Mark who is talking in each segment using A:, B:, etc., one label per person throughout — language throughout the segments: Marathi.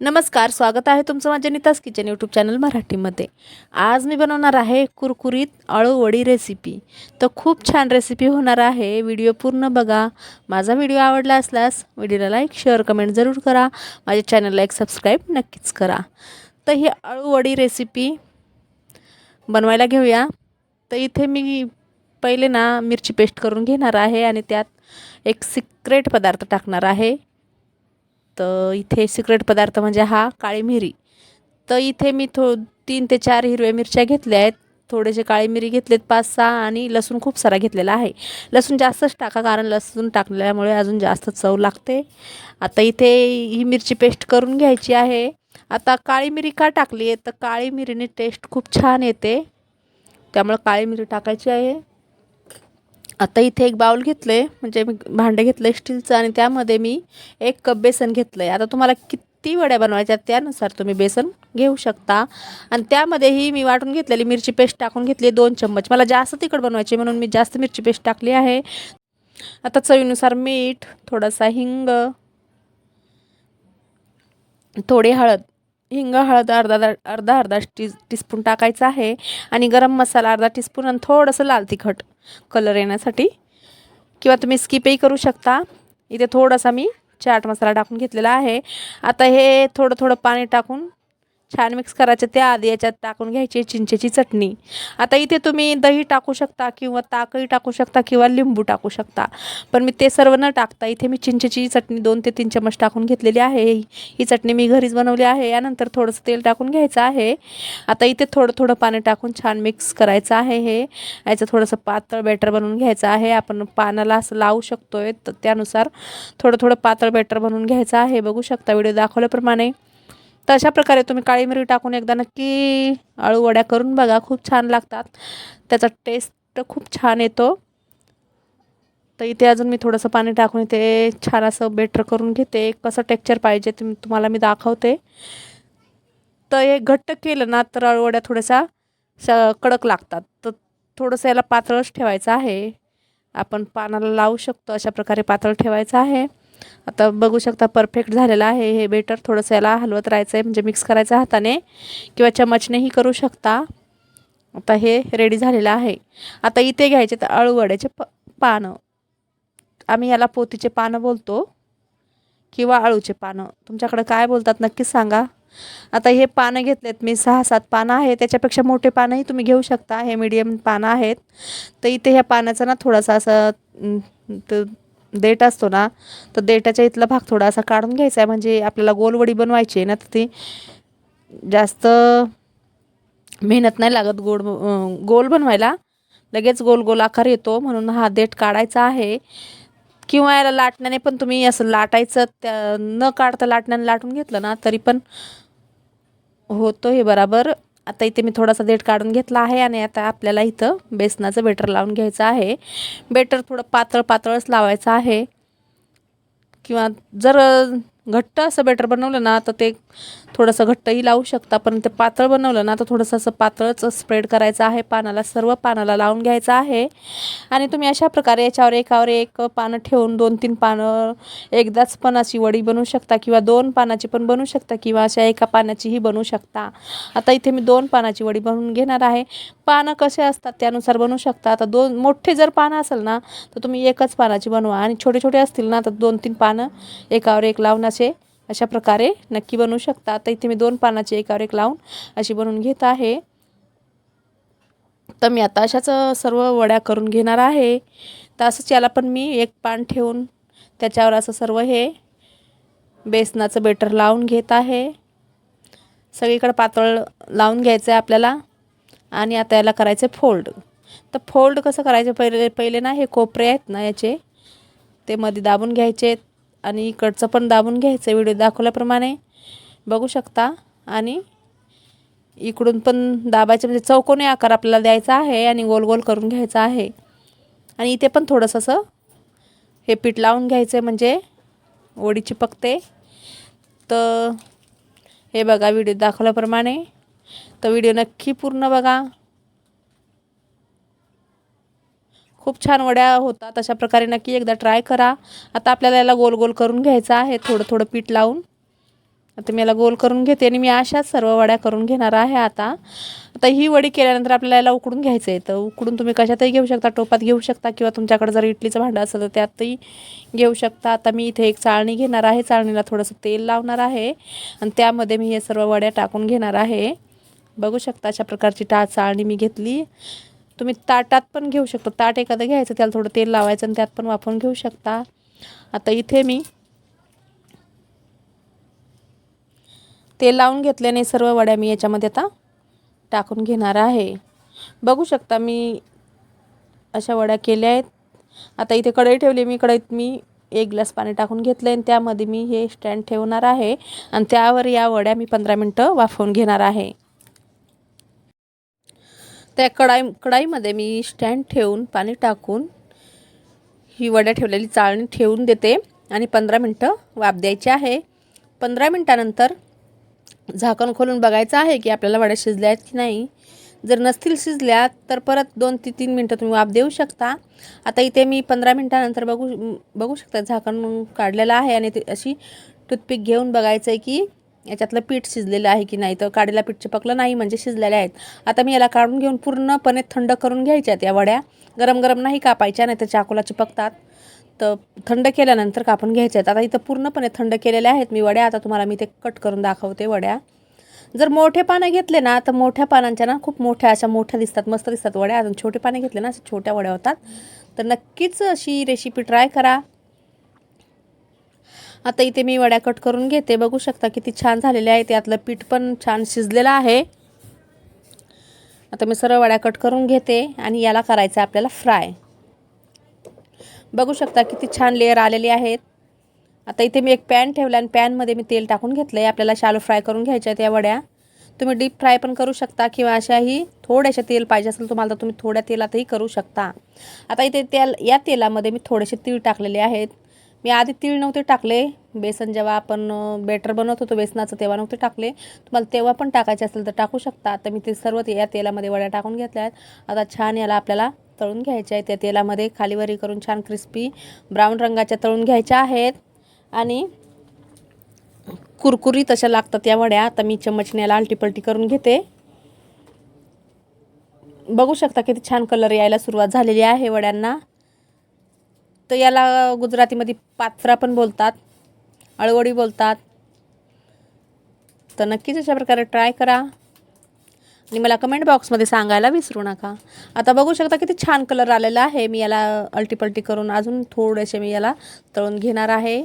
A: नमस्कार स्वागत आहे तुमचं माझ्या नितास किचन यूट्यूब चॅनल मराठीमध्ये. आज मी बनवणार आहे कुरकुरीत अळूवडी रेसिपी तर खूप छान रेसिपी होणार आहे. व्हिडिओ पूर्ण बघा. माझा व्हिडिओ आवडला असल्यास व्हिडिओला लाईक शेअर कमेंट जरूर करा. माझ्या चॅनलला एक सबस्क्राईब नक्कीच करा. तर ही अळूवडी रेसिपी बनवायला घेऊया. तर इथे मी पहिले ना मिरची पेस्ट करून घेणार आहे आणि त्यात एक सिक्रेट पदार्थ टाकणार आहे. तर इथे सिक्रेट पदार्थ म्हणजे हा काळी मिरी. तर इथे मी थो तीन ते चार हिरव्या मिरच्या घेतल्या आहेत. थोडेसे काळी मिरी घेतलेत पाच सहा आणि लसूण खूप सारा घेतलेला आहे. लसूण जास्तच टाका कारण लसूण टाकल्यामुळे अजून जास्त चव लागते. आता इथे ही मिरची पेस्ट करून घ्यायची आहे. आता काळी मिरी का टाकली आहे? तर काळी मिरीने टेस्ट खूप छान येते. त्यामुळे काळी मिरी टाकायची आहे. आता इथे एक बाउल आहे म्हणजे मी भांडं घेतलं स्टीलचं आणि त्यामध्ये मी एक कप बेसन घेतलं आहे आता तुम्हाला किती वड्या बनवायच्या त्यानुसार तुम्ही बेसन घेऊ शकता. आणि त्यामध्येही मी वाटून घेतलेली मिरची पेस्ट टाकून घेतली दोन चम्मच. मला जास्त तिखट बनवायची म्हणून मी जास्त मिरची पेस्ट टाकली आहे. आता चवीनुसार मीठ थोडासा हिंग थोडी हळद. हिंग हळद अर्धा अर्धा अर्धा टी टीस्पून टाकायचा आहे. आणि गरम मसाला अर्धा टीस्पून आणि थोडंसं लाल तिखट कलर येण्यासाठी. किंवा तुम्ही स्किपही करू शकता. इथे थोडासा मी चाट मसाला टाकून घेतलेला आहे. आता हे थोडं थोडं पाणी टाकून छान मिक्स करायचं. त्याआधी याच्यात टाकून घ्यायची चिंचेची चटणी. आता इथे तुम्ही दही टाकू शकता किंवा ताकही टाकू शकता किंवा लिंबू टाकू शकता. पण मी ते सर्व न टाकता इथे मी चिंचेची चटणी दोन ते तीन चमच टाकून घेतलेली आहे. ही चटणी मी घरीच बनवली आहे. यानंतर थोडंसं तेल टाकून घ्यायचं आहे. आता इथे थोडं थोडं पाणी टाकून छान मिक्स करायचं आहे हे. याचं थोडंसं पातळ बॅटर बनवून घ्यायचं आहे. आपण पानाला असं लावू शकतो आहे तर त्यानुसार थोडं थोडं पातळ बॅटर बनवून घ्यायचं आहे. बघू शकता व्हिडिओ दाखवल्याप्रमाणे. तर अशा प्रकारे तुम्ही काळी मिरी टाकून एकदा नक्की आळू वड्या करून बघा. खूप छान लागतात. त्याचा टेस्ट खूप छान येतो. तर इथे अजून मी थोडंसं पाणी टाकून इथे छान असं बेटर करून घेते. कसं टेक्चर पाहिजे ते तुम्हाला मी दाखवते. तर हे घट्ट केलं ना तर अळूवड्या थोड्याशा स कडक लागतात. तर थोडंसं याला पातळच ठेवायचं आहे. आपण पानाला लावू शकतो. अशा प्रकारे पातळ ठेवायचं आहे. आता बघू शकता परफेक्ट झालेलं आहे. हे बेटर थोडंसं याला हलवत राहायचं आहे म्हणजे मिक्स करायचं हाताने किंवा चमचनेही करू शकता. आता हे रेडी झालेलं आहे. आता इथे घ्यायचे तर अळूवड्याचे प पानं. आम्ही याला पोतीचे पानं बोलतो किंवा अळूचे पानं. तुमच्याकडं काय बोलतात नक्कीच सांगा. आता हे पानं घेतलेत मी. सहा सात पानं आहे त्याच्यापेक्षा मोठे पानंही तुम्ही घेऊ शकता. हे मीडियम पानं आहेत. तर इथे ह्या पानाचा ना थोडासा असं देठ असतो ना तर देठाच्या इथला भाग थोडा असा काढून घ्यायचा आहे. म्हणजे आपल्याला गोलवडी बनवायची आहे ना तर ती जास्त मेहनत नाही लागत गोड गोल बनवायला. लगेच गोल गोल आकार येतो. म्हणून हा देठ काढायचा आहे. किंवा याला लाटण्याने पण तुम्ही असं लाटायचं त्या न काढता लाटण्याने लाटून घेतलं ना तरी पण होतो हे बराबर. आता इथे मी थोडासा देठ काढून घेतला आहे आणि आता आपल्याला इथं बेसनाचं बेटर लावून घ्यायचं आहे. बेटर थोडं पातळ पातळच लावायचं आहे. किंवा जर घट्ट असं बेटर बनवलं ना तर ते थोडंसं घट्टही लावू शकता. पण ते पातळ बनवलं ना तर थोडंसं असं पातळच स्प्रेड करायचं आहे पानाला सर्व पानाला लावून घ्यायचं आहे. आणि तुम्ही अशा प्रकारे याच्यावर एकावर एक पानं ठेवून दोन तीन पानं एकदाच पण अशी वडी बनवू शकता किंवा दोन पानाची पण बनवू शकता किंवा अशा एका पानाचीही बनवू शकता. आता इथे मी दोन पानाची वडी बनवून घेणार आहे. पानं कसे असतात त्यानुसार बनवू शकता. आता दोन मोठे जर पानं असेल ना तर तुम्ही एकच पानाची बनवा. आणि छोटे छोटे असतील ना तर दोन तीन पानं एकावर एक लावून असे अशा प्रकारे नक्की बनवू शकता. आता इथे मी दोन पानाची एकावर एक लावून अशी बनवून घेत आहे. तर मी आता अशाच सर्व वड्या करून घेणार आहे. तर असंच याला पण मी एक पान ठेवून त्याच्यावर असं सर्व हे बेसनाचं बेटर लावून घेत आहे. सगळीकडे पातळ लावून घ्यायचं आहे आपल्याला. आणि आता याला करायचं फोल्ड. तर फोल्ड कसं करायचं? पहिले पहिले ना हे कोपरे आहेत ना याचे ते मध्ये दाबून घ्यायचे आणि इकडचं पण दाबून घ्यायचं. व्हिडिओ दाखवल्याप्रमाणे बघू शकता. आणि इकडून पण दाबायचं म्हणजे चौकोनी आकार आपल्याला द्यायचा आहे आणि गोल गोल करून घ्यायचा आहे. आणि इथे पण थोडंसं असं हे पीठ लावून घ्यायचं म्हणजे ओढीची पकते तर हे बघा व्हिडिओ दाखवल्याप्रमाणे तर व्हिडिओ नक्की पूर्ण बघा. खूप छान वड्या होतात अशा प्रकारे नक्की एकदा ट्राय करा. आता आपल्याला याला गोल गोल करून घ्यायचं आहे थोडं थोडं पीठ लावून. आता मी याला गोल करून घेते आणि मी अशाच सर्व वड्या करून घेणार आहे आता. आता ही वडी केल्यानंतर आपल्याला याला उकडून घ्यायचं आहे तर उकडून तुम्ही कशातही घेऊ शकता टोपात घेऊ शकता किंवा तुमच्याकडे जर इडलीचं भांडं असेल तर त्यातही घेऊ शकता. आता मी इथे एक चाळणी घेणार आहे. चाळणीला थोडंसं तेल लावणार आहे. आणि त्यामध्ये मी हे सर्व वड्या टाकून घेणार आहे. बघू शकता अशा प्रकारची टा मी घेतली. तुम्ही ताटात पण घेऊ शकता. ताट एखादं घ्यायचं त्याला थोडं तेल लावायचं आणि त्यात पण वापरून घेऊ शकता. आता इथे मी तेल लावून घेतल्याने सर्व वड्या मी याच्यामध्ये आता टाकून घेणार आहे. बघू शकता मी अशा वड्या केल्या आहेत. आता इथे कढई ठेवली मी कढईत मी एक ग्लास पाणी टाकून घेतलं आणि त्यामध्ये मी हे स्टँड ठेवणार आहे. आणि त्यावर या वड्या मी पंधरा मिनटं वाफवून घेणार आहे. त्या कढाई कढाईमध्ये मी स्टँड ठेवून पाणी टाकून ही वड्या ठेवलेली चाळणी ठेवून देते. आणि पंधरा मिनटं वाफ द्यायची आहे. पंधरा मिनटानंतर झाकण खोलून बघायचं आहे की आपल्याला वड्या शिजल्या आहेत की नाही. जर नसतील शिजल्या तर परत दोन ते तीन मिनटं तुम्ही वाफ देऊ शकता. आता इथे मी पंधरा मिनटानंतर बघू बघू शकता झाकण काढलेलं आहे. आणि ते अशी टूथपिक घेऊन बघायचं आहे की याच्यातलं पीठ शिजलेलं आहे की नाही तर काढलेला पीठ चिपकलं नाही म्हणजे शिजलेले आहेत. आता मी याला काढून घेऊन पूर्णपणे थंड करून घ्यायच्या आहेत या वड्या. गरम गरम नाही कापायच्या नाही तर चाकूला चिपकतात. तर थंड केल्यानंतर कापून घ्यायच्या आहेत. आता इथं पूर्णपणे थंड केलेल्या आहेत मी वड्या. आता तुम्हाला मी ते कट करून दाखवते वड्या. जर मोठे पानं घेतले ना तर मोठ्या पानांच्या ना खूप मोठ्या अशा मोठ्या दिसतात मस्त दिसतात वड्या. अजून छोटे पाने घेतले ना अशा छोट्या वड्या होतात. तर नक्कीच अशी रेसिपी ट्राय करा. आता इथे मी वड्या कट करून घेते. बघू शकता किती छान झालेले आहे. त्यातलं पीठ पण छान शिजलेलं आहे. आता मी सरळ वड्या कट करून घेते आणि याला करायचं आहे आपल्याला फ्राय. बघू शकता किती छान लेअर आलेले आहेत. आता इथे मी एक पॅन ठेवला आणि पॅनमध्ये मी तेल टाकून घेतलं आहे आपल्याला शालो फ्राय करून घ्यायच्या आहेत या वड्या. तुम्ही डीप फ्राय पण करू शकता किंवा अशाही थोड्याशा तेल पाहिजे असेल तुम्हाला तर तुम्ही थोड्या तेलातही करू शकता. आता इथे तेल या तेलामध्ये मी थोडेसे तीळ टाकलेले आहेत. मी आधी तीळ नव्हते टाकले बेसन जेव्हा आपण बेटर बनवत होतो बेसनाचं तेव्हा नव्हते टाकले. तुम्हाला तेव्हा पण टाकायचे असेल तर टाकू शकता. आता मी ते सर्व ते या तेलामध्ये वड्या टाकून घेतल्या आहेत. आता छान याला आपल्याला तळून घ्यायचे आहेत. त्या तेलामध्ये खालीवरी करून छान क्रिस्पी ब्राऊन रंगाच्या तळून घ्यायच्या आहेत. आणि कुरकुरीत अशा लागतात या वड्या. आता मी चम्मचने याला आलटीपलटी करून घेते. बघू शकता किती छान कलर यायला सुरुवात झालेली आहे वड्यांना. तर याला गुजरातीमध्ये पात्रा पण बोलतात अळवडी बोलतात. तर नक्कीच अशा प्रकारे ट्राय करा. आणि मला कमेंट बॉक्समध्ये सांगायला विसरू नका. आता बघू शकता किती छान कलर आलेला आहे. मी याला अल्टीपल्टी करून अजून थोडेसे मी याला तळून घेणार आहे.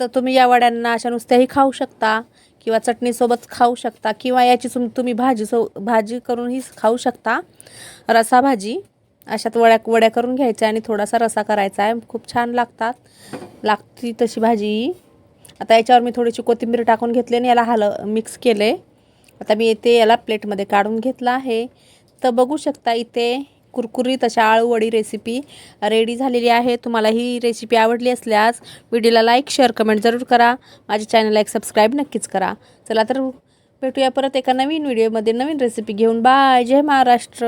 A: तर तुम्ही या वड्यांना अशा नुसत्याही खाऊ शकता किंवा चटणीसोबत खाऊ शकता किंवा याची तुम तुम्ही भाजी सो भाजी करूनही खाऊ शकता. रसा भाजी अशात वड्या वड्या करून घ्यायच्या आणि थोडासा रसा करायचा आहे. खूप छान लागतात. लागती तशी भाजी आता याच्यावर मी थोडीशी कोथिंबीर टाकून घेतली आणि याला हल मिक्स केले. आता मी इथे याला प्लेटमध्ये काढून घेतला आहे. तर बघू शकता इथे कुरकुरीत अशा आळूवडी रेसिपी रेडी झालेली आहे. तुम्हाला ही रेसिपी आवडली असल्यास व्हिडिओला लाईक शेअर कमेंट जरूर करा. माझ्या चॅनलला एक सबस्क्राईब नक्कीच करा. चला तर भेटूया परत एका नवीन व्हिडिओमध्ये नवीन रेसिपी घेऊन. बाय जय महाराष्ट्र.